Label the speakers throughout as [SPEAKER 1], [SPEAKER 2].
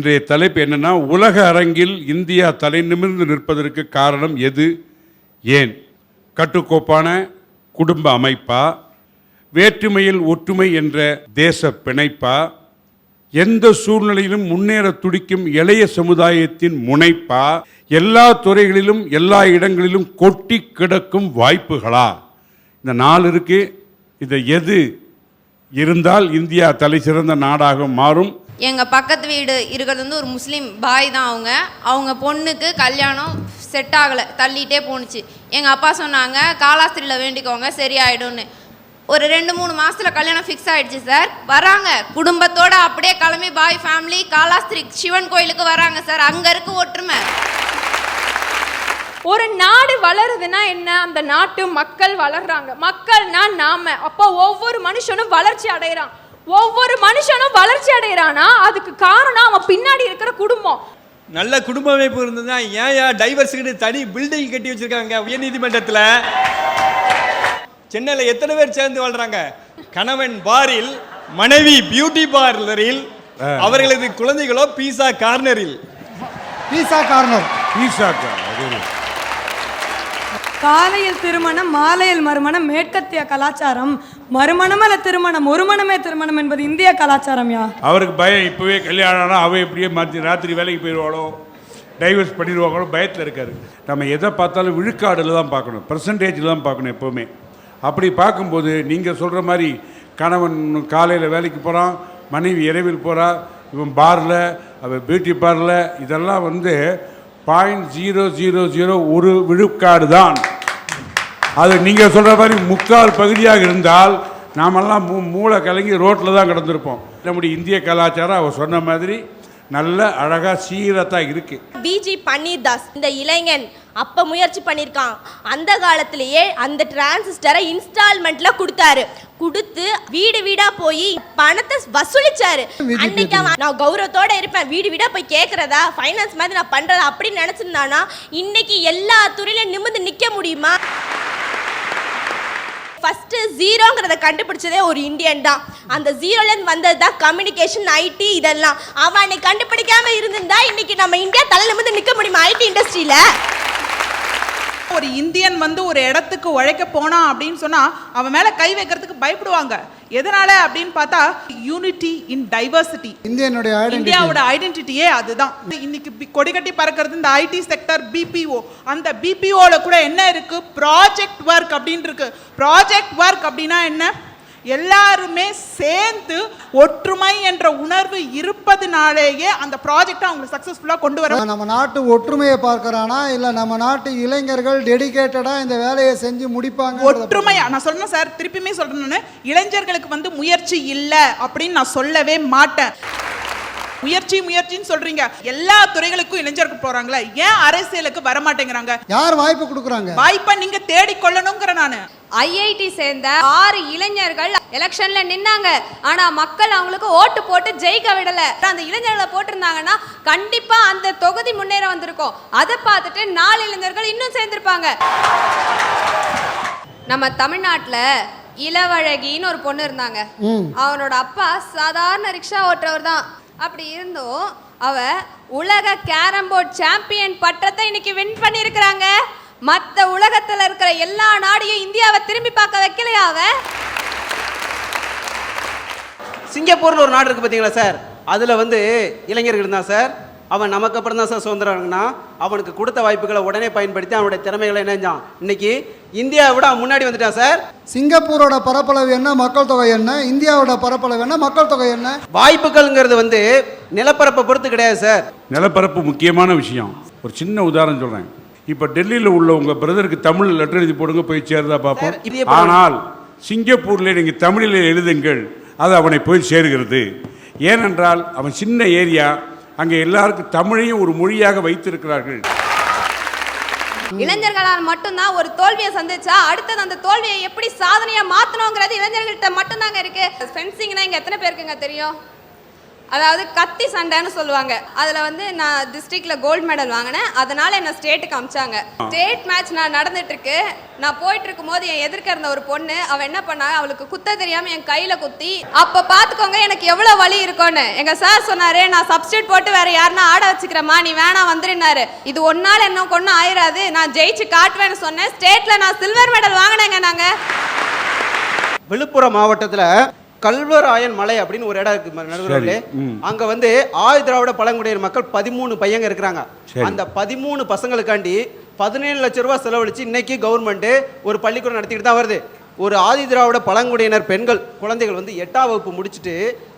[SPEAKER 1] இன்றைய தலைப்பு என்னன்னா உலக அரங்கில் இந்தியா தலை நிமிர்ந்து நிற்பதற்கு காரணம் எது? ஏன்? கட்டுக்கோப்பான குடும்ப அமைப்பா? வேற்றுமையில் ஒற்றுமை என்ற தேச பிணைப்பா? எந்த சூழ்நிலையிலும் முன்னேற துடிக்கும் இளைய சமுதாயத்தின் முனைப்பா? எல்லா துறைகளிலும் எல்லா இடங்களிலும் கொட்டி கிடக்கும் வாய்ப்புகளா? இந்த நாள் இருக்கு. இதை எது? இருந்தால் இந்தியா தலை சிறந்த நாடாக மாறும்.
[SPEAKER 2] எங்கள் பக்கத்து வீடு இருக்கிறது வந்து ஒரு முஸ்லீம் பாய் தான் அவங்க. அவங்க பொண்ணுக்கு கல்யாணம் செட் ஆகலை தள்ளிகிட்டே போணுச்சு. எங்கள் அப்பா சொன்னாங்க காலாஸ்திரியில் வேண்டிக்கோங்க சரியாயிடும்னு. ஒரு ரெண்டு மூணு மாதத்தில் கல்யாணம் ஃபிக்ஸ் ஆகிடுச்சு சார். வராங்க. குடும்பத்தோடு அப்படியே கிளம்பி பாய் ஃபேமிலி காலாஸ்திரி சிவன் கோயிலுக்கு வராங்க சார். அங்கே இருக்கு ஒற்றுமை.
[SPEAKER 3] ஒரு நாடு வளருதுன்னா என்ன? அந்த நாட்டு மக்கள் வளர்றாங்க. மக்கள்னா நாம. அப்போ ஒவ்வொரு மனுஷனும் வளர்ச்சி அடைகிறான். ஒவ்வொரு மனுஷனும் வளர்ச்சி அடைகிறானா? அதுக்கு காரணம் அவன் பின்னாடி இருக்கிற குடும்பம்.
[SPEAKER 4] நல்ல குடும்ப அமைப்பு இருந்ததுன்னா ஏன் ஏன் டைவர்ஸுக்கு தனி பில்டிங் கட்டி வச்சிருக்காங்க உயர்நீதிமன்றத்தில்? சென்னையில் எத்தனை பேர் சேர்ந்து வாழ்றாங்க? கணவன் பாரில் மனைவி பியூட்டி பார்லரில் அவர்களது குழந்தைகளோ பீஸா கார்னரில்
[SPEAKER 5] பீஸா கார்னர்
[SPEAKER 1] அது ஒரு-
[SPEAKER 6] காலையில் திருமணம் மாலையில் மறுமணம் மேற்கத்திய கலாச்சாரம். மறுமணம் அல்ல திருமணம்? ஒரு மணமே திருமணம் என்பது இந்திய கலாச்சாரம் யா?
[SPEAKER 1] அவருக்கு பயம் இப்போவே கல்யாணம் ஆனால் அவ எப்படியே மாற்றி ராத்திரி வேலைக்கு போயிடுவாளோ டைவர்ஸ் பண்ணிடுவாங்களோ பயத்தில் இருக்காரு. நம்ம எதை பார்த்தாலும் விழுக்காடில் தான் பார்க்கணும். பர்சன்டேஜில் தான் பார்க்கணும் எப்போவுமே. அப்படி பார்க்கும்போது நீங்கள் சொல்கிற மாதிரி கணவன் காலையில் வேலைக்கு போகிறான் மனைவி இரவில் போகிறா இவன் பாரில் அவன் பியூட்டி பார்லர் இதெல்லாம் வந்து பாயிண்ட் ஜீரோ ஜீரோ ஜீரோ ஒரு விழுக்காடு தான். அது நீங்கள் சொல்கிற மாதிரி முக்கால் பகுதியாக இருந்தால் நாமெல்லாம் மூ மூளை கலங்கி ரோட்டில் தான் கிடந்திருப்போம். நம்முடைய இந்திய கலாச்சாரம் அவர் சொன்ன மாதிரி நல்ல அழகாக சீரத்தான் இருக்குது
[SPEAKER 7] பிஜி பன்னீர்தாஸ் இந்த இளைஞன் அப்ப முயற்சி பண்ணியிருக்கான் அந்த காலத்திலேயே அந்த டிரான்சிஸ்டரை இன்ஸ்டால்மெண்ட்ல கொடுத்தாரு. கொடுத்து வீடு வீடா போய் பணத்தை வசூலிச்சாரு. அன்னைக்கு அவன் நான் கௌரவத்தோட இருப்பேன். வீடு வீடா போய் கேக்குறதா ஃபைனான்ஸ் மாதிரி நான் பண்றதா அப்படின்னு நினைச்சிருந்தானா இன்னைக்கு எல்லா துறையிலும் நிமிர்ந்து நிக்க முடியுமா? ஃபஸ்ட்டு ஜீரோங்கிறத கண்டுபிடிச்சதே ஒரு இந்தியன் தான். அந்த ஜீரோலேருந்து வந்தது தான் கம்யூனிகேஷன் ஐடி இதெல்லாம். அவன் அன்னைக்கு கண்டுபிடிக்காம இருந்திருந்தா இன்னைக்கு நம்ம இந்தியா தலையில் வந்து நிற்க முடியுமா ஐடி இண்டஸ்ட்ரியில
[SPEAKER 8] ஒரு இந்தியன் வந்து ஒரு இடத்துக்கு உழைக்க போனான் அப்படின்னு சொன்னா அவன் மேல கை வைக்கிறதுக்கு பயப்படுவாங்க. எதனால அப்படின்னு பார்த்தா யூனிட்டி இன் டைவர்சிட்டி
[SPEAKER 5] இந்தியனுடைய
[SPEAKER 8] இந்தியாவோட ஐடென்டிட்டியே அதுதான். இன்னைக்கு பி- கொடி கட்டி பறக்கிறது இந்த ஐடி செக்டர் பிபிஓ அந்த பிபிஓல கூட என்ன இருக்கு? ப்ராஜெக்ட் ஒர்க் அப்படின்னு இருக்கு. ப்ராஜெக்ட் ஒர்க் அப்படின்னா என்ன? எல்லாருமே சேர்ந்து ஒற்றுமை என்ற உணர்வு இருப்பதுனாலேயே அந்த ப்ராஜெக்டை அவங்க சக்சஸ்ஃபுல்லாக கொண்டு வர
[SPEAKER 5] நம்ம நாட்டு ஒற்றுமையை பார்க்கறானா? இல்ல நம்ம நாட்டு இளைஞர்கள் டெடிகேட்டடா இந்த வேலையை செஞ்சு முடிப்பாங்க
[SPEAKER 8] ஒற்றுமையா? நான் சொல்றேன் சார் திருப்பியுமே சொல்றேன் நானு. இளைஞர்களுக்கு வந்து முயற்சி இல்ல அப்படின்னு நான் சொல்லவே மாட்டேன். முயற்சி முயற்சின்னு சொல்றீங்க. எல்லா துறைகளுக்கும் இளைஞர்கள் போறாங்களே. ஏன் அரசியலுக்கு வர மாட்டேங்கிறாங்க
[SPEAKER 5] யார் வாய்ப்பு கொடுக்குறாங்க?
[SPEAKER 8] வாய்ப்பை நீங்க தேடிக்கொள்ளணுங்கிற நானு.
[SPEAKER 3] ஐஐடி சேர்ந்த ஆறு இளைஞர்கள் எலெக்ஷன்ல நின்னாங்க. ஆனா மக்கள் அவங்களுக்கு ஓட்டு போட்டு ஜெயிக்க விடல. அந்த இளைஞர்களை போட்டிருந்தாங்கன்னா கண்டிப்பா அந்த தொகுதி முன்னேற வந்திருக்கும். அதை பார்த்துட்டு நாலு இளைஞர்கள் இன்னும் சேர்ந்திருப்பாங்க. நம்ம தமிழ்நாட்டில் இளவழகின்னு ஒரு பொண்ணு இருந்தாங்க. அவனோட அப்பா சாதாரண ரிக்ஷா ஓட்டுறவர் தான். அப்படி இருந்தும் அவ உலக கேரம் போர்ட் சாம்பியன் பட்டத்தை இன்னைக்கு வின் பண்ணியிருக்கிறாங்க. மற்ற உலகத்துல இருக்கிற எல்லா நாடையும் இந்தியாவை திரும்பி பார்க்க வைக்கலையா அவ?
[SPEAKER 9] சிங்கப்பூர்னு ஒரு நாடு இருக்குது பார்த்தீங்களா சார்? அதில் வந்து இளைஞர்கள் இருந்தான் சார் அவன் நமக்கு அப்புறம் தான் சார் சுதந்திரம்னா அவனுக்கு கொடுத்த வாய்ப்புகளை உடனே பயன்படுத்தி அவனுடைய திறமைகளை இணைஞ்சான். இன்னைக்கு இந்தியாவை விட முன்னாடி வந்துட்டான் சார்?
[SPEAKER 5] சிங்கப்பூரோட பரப்பளவு என்ன மக்கள் தொகை என்ன இந்தியாவோட பரப்பளவு என்ன மக்கள் தொகை என்ன?
[SPEAKER 9] வாய்ப்புகள்ங்கிறது வந்து நிலப்பரப்பை பொறுத்து கிடையாது சார்.
[SPEAKER 1] நிலப்பரப்பு முக்கியமான விஷயம். ஒரு சின்ன உதாரணம் சொல்கிறேன் இப்போ டெல்லியில் உள்ள உங்கள் பிரதருக்கு தமிழ் லெட்டர் எழுதி போடுங்க போய் சேருதா பார்ப்போம். ஆனால் சிங்கப்பூரில் நீங்கள் தமிழில் எழுதுங்கள் அது அவனை போய் சேருகிறது. ஏனென்றால் அவன் சின்ன ஏரியா அங்கே எல்லாருக்கும் தமிழையும் ஒரு மொழியாக வைத்திருக்கிறார்கள்.
[SPEAKER 2] இளைஞர்களால் மட்டும்தான் ஒரு தோல்வியை சந்திச்சா அடுத்தது அந்த தோல்வியை எப்படி சாதனையா மாத்தணுங்கிறது இளைஞர்கள்ட்ட மட்டும்தாங்க இருக்கு. ஃபென்சிங்னா இங்க எத்தனை பேருக்குங்க தெரியும்?
[SPEAKER 3] அதாவது கத்தி சண்டைன்னு சொல்லுவாங்க. அதில் வந்து நான் டிஸ்ட்ரிக்ட்ல கோல்டு மெடல் வாங்கினேன். அதனால என்ன ஸ்டேட்டுக்கு அமிச்சாங்க. ஸ்டேட் மேட்ச் நான் நடந்துட்டு இருக்கு. நான் போயிட்டு இருக்கும்போது என் எதிர்க்க இருந்த ஒரு பொண்ணு அவ என்ன பண்ணா அவளுக்கு குத்த தெரியாம என் கையில குத்தி அப்ப பாத்துக்கோங்க எனக்கு எவ்வளவு வலி இருக்கும்னு. எங்க சார் சொன்னாரு நான் சப்ஸ்டியூட் போட்டு வேற யாருன்னா ஆட வச்சுக்கிறேம்மா நீ வேணாம் வந்துருனாரு இது ஒன்னால என்ன கொண்டு ஆயிராது. நான் ஜெயிச்சு காட்டுவேன்னு சொன்னேன். ஸ்டேட்ல நான் சில்வர் மெடல் வாங்கினேங்க நாங்க.
[SPEAKER 9] விழுப்புரம் மாவட்டத்துல கல்வராயன் மலை அப்படின்னு ஒரு இடம் இருக்கு நடுவர்களே. அங்க வந்து ஆதி திராவிட பழங்குடியினர் மக்கள் பதிமூணு பையங்க இருக்கிறாங்க. அந்த பதிமூணு பசங்களுக்காண்டி பதினேழு லட்ச ரூபாய் செலவழிச்சு இன்னைக்கு கவர்மெண்ட் ஒரு பள்ளிக்கூடம் நடத்திக்கிட்டு தான் வருது ஒரு ஆதி திராவிட பழங்குடியினர் பெண்கள் குழந்தைகள் வந்து எட்டாம் வகுப்பு முடிச்சுட்டு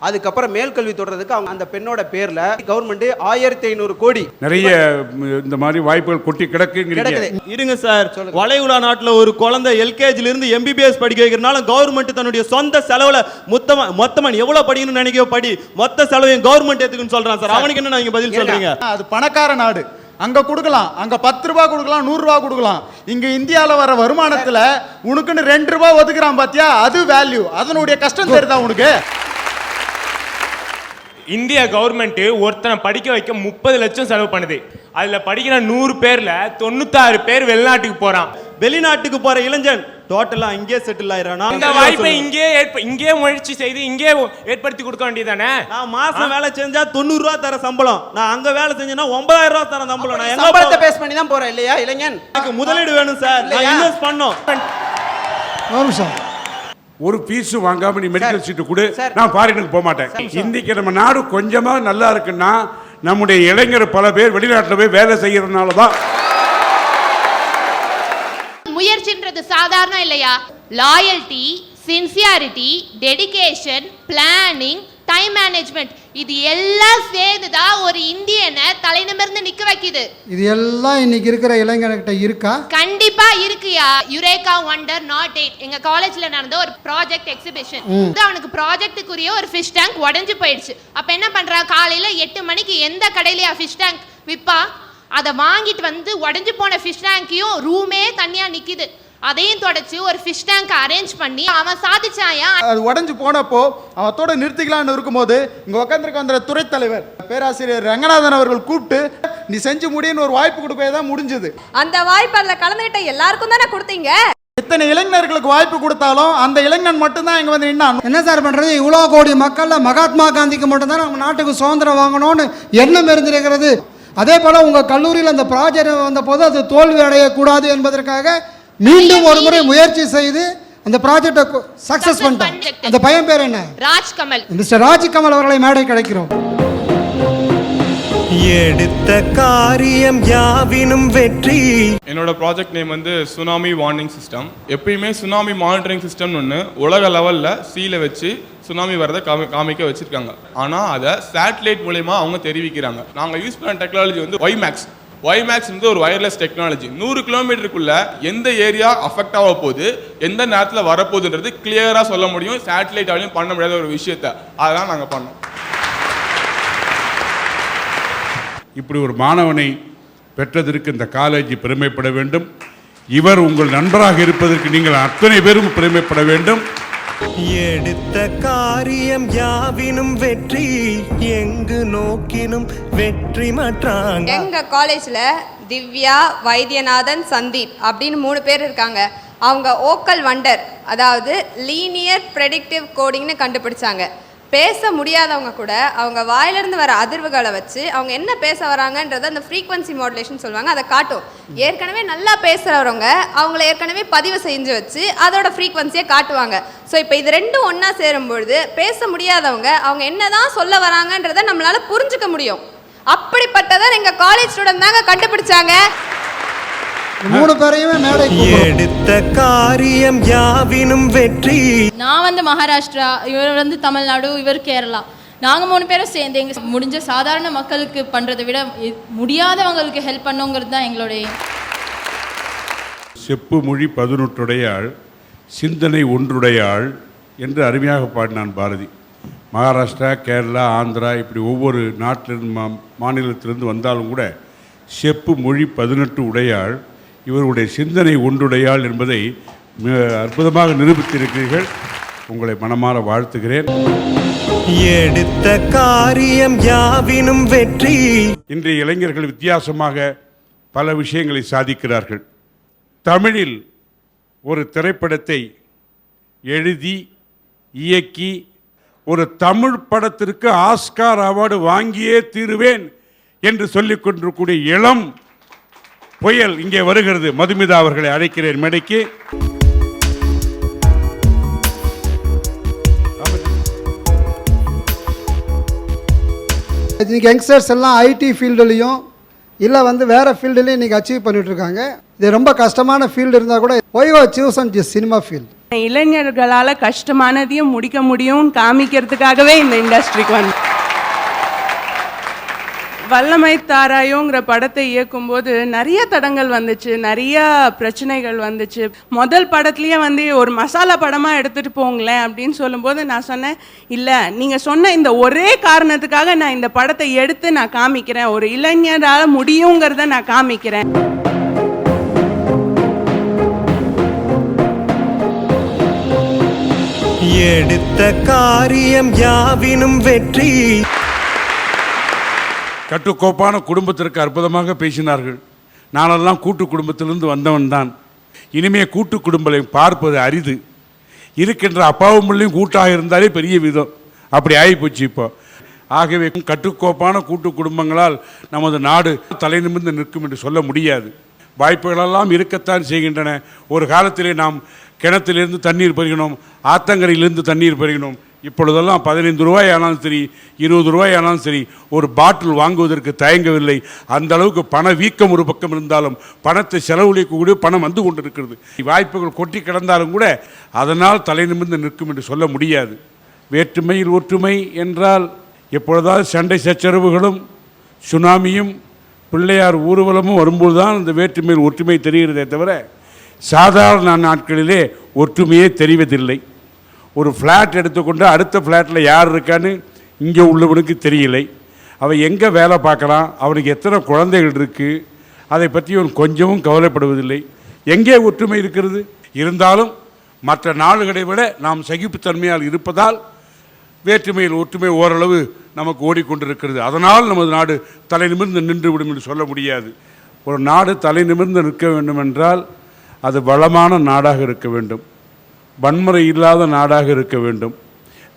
[SPEAKER 9] அதுக்கப்புறம் மேல்கல்வி தொடர்றதுக்கு அவங்க அந்த பெண்ணோட பேர்ல கவர்மெண்ட் ஆயிரத்தி ஐநூறு கோடி.
[SPEAKER 1] நிறைய இந்த மாதிரி வாய்ப்புகள் கொட்டி
[SPEAKER 9] கிடக்குது.
[SPEAKER 4] இருங்க சார். வளைகுடா நாட்டுல ஒரு குழந்தை எல்கேஜில இருந்து எம்பிபிஎஸ் படிக்க வைக்கிறனால கவர்மெண்ட் தன்னுடைய சொந்த செலவுல மொத்தமா மொத்தமா எவ்வளவு படிக்கணும்னு நினைக்க படி மொத்த செலவையும் கவர்மெண்ட் எடுத்துக்குன்னு சொல்றான் சார். அவனுக்கு என்ன நீங்க பதில் சொல்றீங்க?
[SPEAKER 10] அது பணக்கார நாடு. அங்க கொடுக்கலாம். அங்க பத்து ரூபாய் கொடுக்கலாம் நூறு ரூபாய் கொடுக்கலாம். இங்க இந்தியால வர வருமானத்துல உனக்குன்னு ரெண்டு ரூபாய் ஒதுக்குறான் பாத்தியா? அது வேல்யூ அதனுடைய கஷ்டம் தெரியுதா உனக்கு?
[SPEAKER 11] இந்திய கவர்மெண்ட் ஒருத்தனை படிக்க வைக்க முப்பது லட்சம் செலவு பண்ணுது. அதுல படிக்கிற நூறு பேர்ல தொண்ணூத்தாறு பேர் வெளிநாட்டுக்கு போறான்.
[SPEAKER 4] வெளிநாட்டுக்கு போற இளைஞன் டோட்டலா இங்கே செட்டில் ஆயிரானா
[SPEAKER 11] இந்த வாய்ப்பை இங்கே ஏற்ப இங்கே முயற்சி செய்து இங்கே ஏற்படுத்தி கொடுக்க வேண்டியதானே
[SPEAKER 4] நான் மாசம் வேலை செஞ்சா தொண்ணூறு ரூபா தர சம்பளம். நான் அங்க வேலை செஞ்சேன்னா ஒன்பதாயிரம் ரூபா தர சம்பளம். நான் எங்க
[SPEAKER 9] சம்பளத்தை? பேஸ் பண்ணி தான் போறேன் இல்லையா இளைஞன்?
[SPEAKER 4] எனக்கு முதலீடு வேணும் சார் நான்? இன்வெஸ்ட் பண்ணோம்.
[SPEAKER 5] ஒரு நிமிஷம்
[SPEAKER 1] ஒரு ஃபீஸ் வாங்காம நீ மெடிக்கல் சீட்டு கொடு. நான் ஃபாரினுக்கு போக மாட்டேன். இன்னைக்கு நம்ம நாடு கொஞ்சமா நல்லா இருக்குன்னா நம்முடைய இளைஞர் பல பேர் வெளிநாட்டில் போய் வேலை செய்யறதுனால தான்
[SPEAKER 2] சாதாரணம் இல்லையா? Loyalty sincerity dedication planning time management இது எல்லாம் சேர்ந்து தான் ஒரு இந்தியனை தலைநிமிர்ந்து நிக்க வைக்குது.
[SPEAKER 5] இது எல்லாம் இன்னைக்கு இருக்கிற இளைஞர்கிட்ட இருக்கா?
[SPEAKER 2] கண்டிப்பா இருக்குயா? யுரேகா ஒண்டர் நாட் எயிட் எங்க காலேஜ்ல நடந்த ஒரு ப்ராஜெக்ட் எக்ஸிபிஷன் அவனுக்கு ப்ராஜெக்ட்டுக்குரிய ஒரு ஃபிஷ் டேங்க் உடஞ்சு போயிடுச்சு. அப்ப என்ன பண்றான்? காலையில எட்டு மணிக்கு எந்த கடையிலயா ஃபிஷ் டேங்க் விப்பா அதை வாங்கிட்டு வந்து உடஞ்சு போன ஃபிஷ் டேங்கையும் ரூமே தனியா நிக்குது. அதையும் தொடச்சு ஒரு ஃபிஷ் டேங்க் அரேஞ்ச் பண்ணி அவன் சாதிச்சாயா?
[SPEAKER 10] அது உடஞ்சு போனப்போ அவத்தோட நிறுத்திக்கலாம்னு இருக்கும்போது இங்க உட்காந்துருக்க அந்த துறை தலைவர் பேராசிரியர் ரங்கநாதன் அவர்கள் கூப்பிட்டு நீ செஞ்சு முடியுன்னு ஒரு வாய்ப்பு கொடுக்கவே தான் முடிஞ்சது.
[SPEAKER 3] அந்த வாய்ப்பு அதுல கலந்துகிட்ட எல்லாருக்கும் தானே கொடுத்தீங்க?
[SPEAKER 10] இத்தனை இளைஞர்களுக்கு வாய்ப்பு கொடுத்தாலும் அந்த இளைஞன் மட்டும்தான் இங்க வந்து நின்னான்.
[SPEAKER 5] என்ன சார் பண்ணுறது இவ்வளோ கோடி மக்கள்ல மகாத்மா காந்திக்கு மட்டும்தான் நம்ம நாட்டுக்கு சுதந்திரம் வாங்கணும்னு எண்ணம் இருந்திருக்கிறது. அதே போல் உங்கள் கல்லூரியில் அந்த ப்ராஜெக்ட் வந்த போது அது தோல்வி அடையக்கூடாது என்பதற்காக மீண்டும் ஒரு முறை முயற்சி செய்து அந்த ப்ராஜெக்டை சக்ஸஸ் பண்ணிட்டோம் அந்த பையன் பேர் என்ன?
[SPEAKER 2] ராஜ்கமல்
[SPEAKER 5] மிஸ்டர் ராஜ்கமல் அவர்களை மேடை கிடைக்கிறோம்.
[SPEAKER 12] எடுத்த காரியம் யாவினும் வெற்றி.
[SPEAKER 11] என்னோட ப்ராஜெக்ட் நேம் வந்து சுனாமி வார்னிங் சிஸ்டம் எப்பயுமே சுனாமி மானிட்டரிங் சிஸ்டம்னு ஒன்று உலக லெவலில் சீல வச்சு சுனாமி வரதை காமி காமிக்க வச்சிருக்காங்க. ஆனால் அதை சேட்டலைட் மூலயமா அவங்க தெரிவிக்கிறாங்க. நாங்கள் யூஸ் பண்ண டெக்னாலஜி வந்து ஒய்மேக்ஸ் ஒய்மேக்ஸ் வந்து ஒரு வயர்லெஸ் டெக்னாலஜி நூறு கிலோமீட்டருக்குள்ள எந்த ஏரியா அஃபெக்ட் ஆக போகுது எந்த நேரத்தில் வரப்போகுதுன்றது கிளியராக சொல்ல முடியும். சேட்டலைட்டாலையும் பண்ண முடியாத ஒரு விஷயத்த. அதெல்லாம் நாங்கள் பண்ணோம்.
[SPEAKER 1] இப்படி ஒரு மாணவனை பெற்றதற்கு இந்த காலேஜ் பெருமைப்பட வேண்டும். இவர் உங்கள் நண்பராக இருப்பதற்கு நீங்கள் அத்தனை பேரும் பெருமைப்பட வேண்டும்.
[SPEAKER 12] எடுத்த காரியம் யாவினும் வெற்றி எங்கு நோக்கினும் வெற்றி மற்றாங்க.
[SPEAKER 3] எங்க காலேஜ்ல திவ்யா வைத்தியநாதன் சந்தீப் அப்படின்னு மூணு பேர் இருக்காங்க. அவங்க ஓக்கல் வண்டர் அதாவது லீனியர் ப்ரெடிக்டிவ் கோடிங்னு கண்டுபிடிச்சாங்க. பேச முடியாதவங்க கூட அவங்க வாயிலிருந்து வர அதிர்வுகளை வச்சு அவங்க என்ன பேச வராங்கன்றத அந்த ஃப்ரீக்வன்சி மாடுலேஷன் சொல்லுவாங்க. அதை காட்டும். ஏற்கனவே நல்லா பேசுகிறவங்க அவங்கள ஏற்கனவே பதிவு செஞ்சு வச்சு அதோட ஃப்ரீக்வன்சியை காட்டுவாங்க. ஸோ இப்போ இது ரெண்டும் ஒன்றா சேரும்பொழுது பேச முடியாதவங்க அவங்க என்ன தான் சொல்ல வராங்கன்றதை நம்மளால புரிஞ்சுக்க முடியும். அப்படிப்பட்டதை எங்கள் காலேஜ் ஸ்டூடெண்ட் தாங்க கண்டுபிடிச்சாங்க.
[SPEAKER 5] மூணு பேரையுமே மேடை
[SPEAKER 12] எடுத்த காரியம் யாவினும் வெற்றி.
[SPEAKER 7] நான் வந்து மகாராஷ்டிரா இவர் வந்து தமிழ்நாடு இவர் கேரளா. நாங்கள் மூணு பேரும் சேர்ந்து எங்க முடிஞ்ச சாதாரண மக்களுக்கு பண்ணுறதை விட முடியாதவங்களுக்கு ஹெல்ப் பண்ணுங்கிறது தான் எங்களுடைய
[SPEAKER 1] செப்பு மொழி பதினொற்றுடையாள் சிந்தனை ஒன்றுடையாள் என்று அருமையாக பாடினான் பாரதி. மகாராஷ்டிரா கேரளா ஆந்திரா இப்படி ஒவ்வொரு நாட்டிலிருந்து மா மாநிலத்திலிருந்து வந்தாலும் கூட செப்பு மொழி பதினெட்டு உடையாள் இவருடைய சிந்தனை ஒன்றுடையாள் என்பதை மிக அற்புதமாக நிரூபித்திருக்கிறீர்கள். உங்களை மனமாற வாழ்த்துகிறேன்.
[SPEAKER 12] எடுத்த காரியம் யாவினும் வெற்றி.
[SPEAKER 1] இன்றைய இளைஞர்கள் வித்தியாசமாக பல விஷயங்களை சாதிக்கிறார்கள். தமிழில் ஒரு திரைப்படத்தை எழுதி இயக்கி ஒரு தமிழ் படத்திற்கு ஆஸ்கார் அவார்டு வாங்கியே தீருவேன் என்று சொல்லிக் கொண்டிருக்கூடிய இளம் புயல் இங்கே வருகிறது. மதுமிதா அவர்களை அழைக்கிறேன் மேடைக்கு.
[SPEAKER 5] இன்னைக்கு யங்ஸ்டர்ஸ் எல்லாம் ஐடி ஃபீல்டுலேயும் இல்லை வந்து வேறு ஃபீல்டுலேயும் இன்றைக்கி அச்சீவ் பண்ணிட்டு இருக்காங்க இது ரொம்ப கஷ்டமான ஃபீல்டு இருந்தால் கூட ஒய்வோ சூஸ் அண்ட் சினிமா ஃபீல்டு
[SPEAKER 8] இளைஞர்களால் கஷ்டமானதையும் முடிக்க முடியும் காமிக்கிறதுக்காகவே இந்த இண்டஸ்ட்ரிக்கு வந்து வல்லமை தாராயோங்கிற படத்தை இயக்கும்போது நிறைய தடங்கள் வந்துச்சு நிறைய பிரச்சனைகள் வந்துச்சு. முதல் படத்துலயே வந்து ஒரு மசாலா படமாக எடுத்துகிட்டு போங்களேன் அப்படின்னு சொல்லும்போது நான் சொன்னேன் இல்லை நீங்கள் சொன்ன இந்த ஒரே காரணத்துக்காக நான் இந்த படத்தை எடுத்து நான் காமிக்கிறேன். ஒரு இளைஞரால் முடியுங்கிறத நான் காமிக்கிறேன்.
[SPEAKER 12] எடுத்த காரியம் யாவினும் வெற்றி.
[SPEAKER 1] கட்டுக்கோப்பான குடும்பத்திற்கு அற்புதமாக பேசினார்கள். நானெல்லாம் கூட்டு குடும்பத்திலிருந்து வந்தவன் தான். இனிமே கூட்டு குடும்பத்தை பார்ப்பது அரிது. இருக்கின்ற அப்பாவும் பிள்ளையும் கூட்டாக இருந்தாலே பெரிய விதம். அப்படி ஆகிப்போச்சு இப்போ. ஆகவே கட்டுக்கோப்பான கூட்டு குடும்பங்களால் நமது நாடு தலை நிமிர்ந்து நிற்கும் என்று சொல்ல முடியாது. வாய்ப்புகளெல்லாம் இருக்கத்தான் செய்கின்றன. ஒரு காலத்திலே நாம் கிணத்திலிருந்து தண்ணீர் பெறுகினோம் ஆத்தங்கரையிலிருந்து தண்ணீர் பெறுகினோம் இப்பொழுதெல்லாம் பதினைந்து ரூபாய் ஆனாலும் சரி இருபது ரூபாய் ஆனாலும் சரி ஒரு பாட்டில் வாங்குவதற்கு தயங்கவில்லை. அந்த அளவுக்கு பண வீக்கம் ஒரு பக்கம் இருந்தாலும் பணத்தை செலவழிக்கக்கூடிய பணம் வந்து கொண்டிருக்கிறது. வாய்ப்புகள் கொட்டி கிடந்தாலும் கூட அதனால் தலை நிமிர்ந்து நிற்கும் என்று சொல்ல முடியாது. வேற்றுமையில் ஒற்றுமை என்றால் எப்பொழுதாவது சண்டை சச்சரவுகளும் சுனாமியும் பிள்ளையார் ஊர்வலமும் வரும்போது தான் இந்த வேற்றுமையில் ஒற்றுமை தெரிகிறதே தவிர சாதாரண நாட்களிலே ஒற்றுமையே தெரிவதில்லை. ஒரு ஃப்ளாட் எடுத்துக்கொண்டு அடுத்த ஃப்ளாட்டில் யார் இருக்கான்னு இங்கே உள்ளவனுக்கு தெரியலை. அவன் எங்கே வேலை பார்க்கலாம் அவனுக்கு எத்தனை குழந்தைகள் இருக்குது அதை பற்றி அவன் கொஞ்சமும் கவலைப்படுவதில்லை. எங்கே ஒற்றுமை இருக்கிறது? இருந்தாலும் மற்ற நாடுகளை விட நாம் சகிப்புத்தன்மையால் இருப்பதால் வேற்றுமையில் ஒற்றுமை ஓரளவு நமக்கு ஓடிக்கொண்டிருக்கிறது. அதனால் நமது நாடு தலை நிமிர்ந்து நின்றுவிடும் என்று சொல்ல முடியாது. ஒரு நாடு தலை நிமிர்ந்து நிற்க வேண்டும் என்றால் அது வளமான நாடாக இருக்க வேண்டும். வன்முறை இல்லாத நாடாக இருக்க வேண்டும்.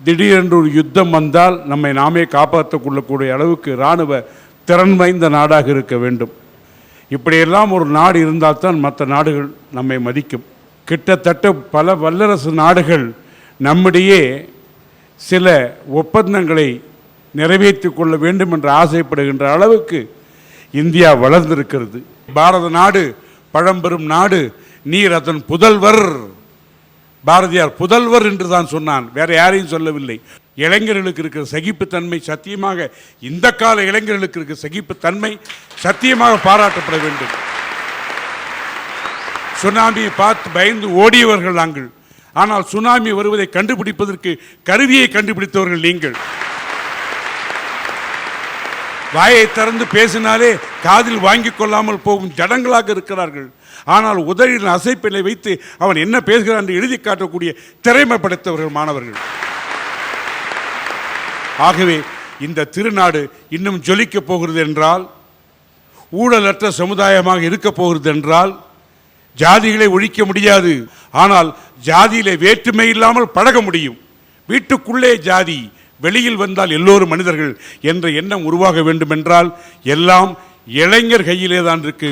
[SPEAKER 1] திடீரென்று ஒரு யுத்தம் வந்தால் நம்மை நாமே காப்பாற்றிக் கொள்ளக்கூடிய அளவுக்கு இராணுவ திறன் வாய்ந்த நாடாக இருக்க வேண்டும். இப்படியெல்லாம் ஒரு நாடு இருந்தால்தான் மற்ற நாடுகள் நம்மை மதிக்கும். கிட்டத்தட்ட பல வல்லரசு நாடுகள் நம்மிடையே சில ஒப்பந்தங்களை நிறைவேற்றி கொள்ள வேண்டும் என்று ஆசைப்படுகின்ற அளவுக்கு இந்தியா வளர்ந்திருக்கிறது. பாரத நாடு பழம்பெரும் நாடு நீர் அதன் புதல்வர். பாரதியார் புதல்வர் என்று தான் சொன்னான். வேற யாரையும் சொல்லவில்லை. இளைஞர்களுக்கு இருக்கிற சகிப்புத்தன்மை சத்தியமாக இந்த கால இளைஞர்களுக்கு இருக்கிற சகிப்புத்தன்மை சத்தியமாக பாராட்டப்பட வேண்டும். சுனாமியை பார்த்து பயந்து ஓடியவர்கள் நாங்கள். ஆனால் சுனாமி வருவதை கண்டுபிடிப்பதற்கு கருவியை கண்டுபிடித்தவர்கள் நீங்கள். வாயை திறந்து பேசினாலே காதில் வாங்கிக் கொள்ளாமல் போகும் ஜடங்களாக இருக்கிறார்கள். ஆனால் உதவியின் அசைப்பினை வைத்து அவன் என்ன பேசுகிறான் என்று எழுதி காட்டக்கூடிய திறமை படைத்தவர்கள் மாணவர்கள். ஆகவே இந்த திருநாடு இன்னும் ஜொலிக்கப் போகிறது என்றால் ஊழலற்ற சமுதாயமாக இருக்கப் போகிறது என்றால் ஜாதிகளை ஒழிக்க முடியாது. ஆனால் ஜாதியிலே வேற்றுமை இல்லாமல் பழக முடியும். வீட்டுக்குள்ளே ஜாதி வெளியில் வந்தால் எல்லோரும் மனிதர்கள் என்ற எண்ணம் உருவாக வேண்டும் என்றால் எல்லாம் இளைஞர் கையிலே தான் இருக்கு.